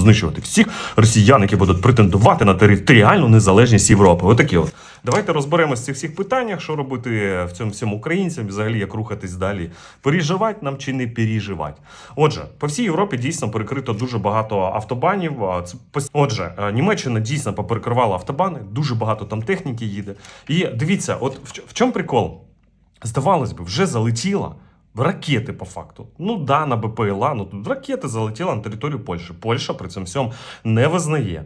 знищувати всіх росіян, які будуть претендувати на територіальну незалежність Європи. Отакі от. Давайте розберемося в цих всіх питаннях, що робити в цьому всьому українцям, взагалі як рухатись далі. Переживати нам чи не переживати. Отже, по всій Європі дійсно перекрито дуже багато автобанів. Отже, е, Німеччина дійсно поперекривала автобани, дуже багато там техніки їде. І дивіться, от в чому прикол? Здавалось би, вже залетіла. Ракети по факту. Ну да, на БПЛА, ну ракети залетіли на територію Польщі. Польща при цьому всьому не визнає.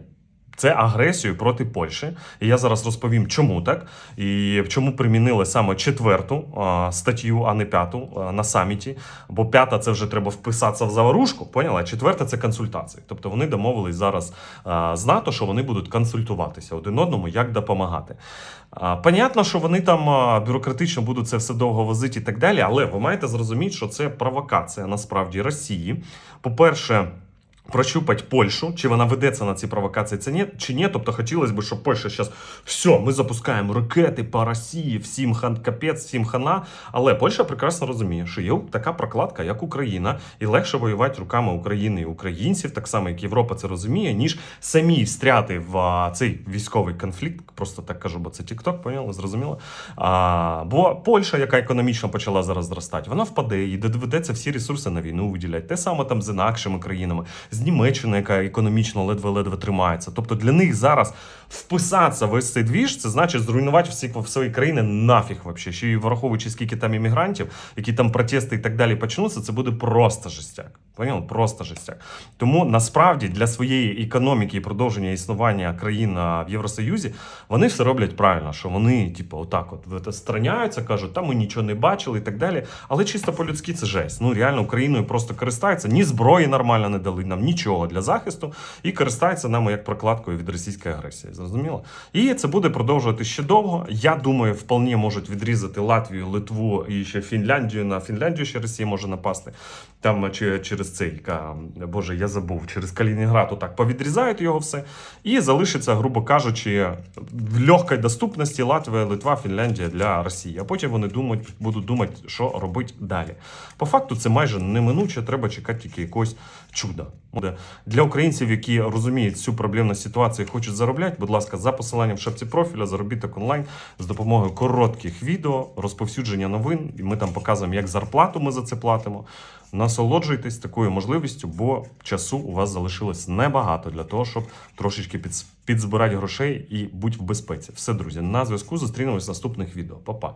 Це агресію проти Польщі. І я зараз розповім, чому так, і чому примінили саме четверту статтю, а не п'яту на саміті. Бо п'ята це вже треба вписатися в заварушку, поняла? Четверта це консультації. Тобто вони домовились зараз з НАТО, що вони будуть консультуватися один одному, як допомагати. Понятно, що вони там бюрократично будуть це все довго возити і так далі, але ви маєте зрозуміти, що це провокація насправді Росії. По-перше, прощупать Польщу, чи вона ведеться на ці провокації, це ні, чи ні. Тобто хотілося б, щоб Польща зараз все, ми запускаємо ракети по Росії, всім хан капець, всім хана. Але Польща прекрасно розуміє, що є така прокладка, як Україна, і легше воювати руками України і українців, так само як Європа це розуміє, ніж самі встряти в цей військовий конфлікт. Просто так кажу, бо це TikTok, поняли, зрозуміло. А, бо Польща, яка економічно почала зараз зростати, вона впаде, і доведеться всі ресурси на війну виділяти. Те саме там з інакшими країнами, з Німеччини, яка економічно ледве-ледве тримається. Тобто для них зараз вписатися в ось цей двіж, це значить зруйнувати всі свої країни нафіг вообще. Ще й враховуючи, скільки там іммігрантів, які там протести і так далі почнуться, це буде просто жестяк. Поняли? Просто жестяк. Тому насправді для своєї економіки і продовження існування країн в Євросоюзі вони все роблять правильно, що вони, типу, отак от страняються, кажуть, та ми нічого не бачили і так далі. Але чисто по-людськи це жесть. Ну реально Україною просто користаються, ні зброї нормально не дали нам, нічого для захисту, і користаються нами як прокладкою від російської агресії. Зрозуміло? І це буде продовжувати ще довго. Я думаю, вполне можуть відрізати Латвію, Литву і ще Фінляндію. На Фінляндію ще Росія може напасти. Там чи через цей Боже, я забув, через Калінінград отак повідрізають його все. І залишиться, грубо кажучи, в легкій доступності Латвія, Литва, Фінляндія для Росії. А потім вони думають, будуть думати, що робити далі. По факту, це майже неминуче, треба чекати тільки якогось чуда. Буде. Для українців, які розуміють цю проблемну ситуацію і хочуть заробляти, будь ласка, за посиланням в шапці профіля, заробіток онлайн з допомогою коротких відео, розповсюдження новин. І ми там показуємо, як зарплату ми за це платимо. Насолоджуйтесь такою можливістю, бо часу у вас залишилось небагато для того, щоб трошечки підзбирати грошей і бути в безпеці. Все, друзі, на зв'язку зустрінемось в наступних відео. Па-па.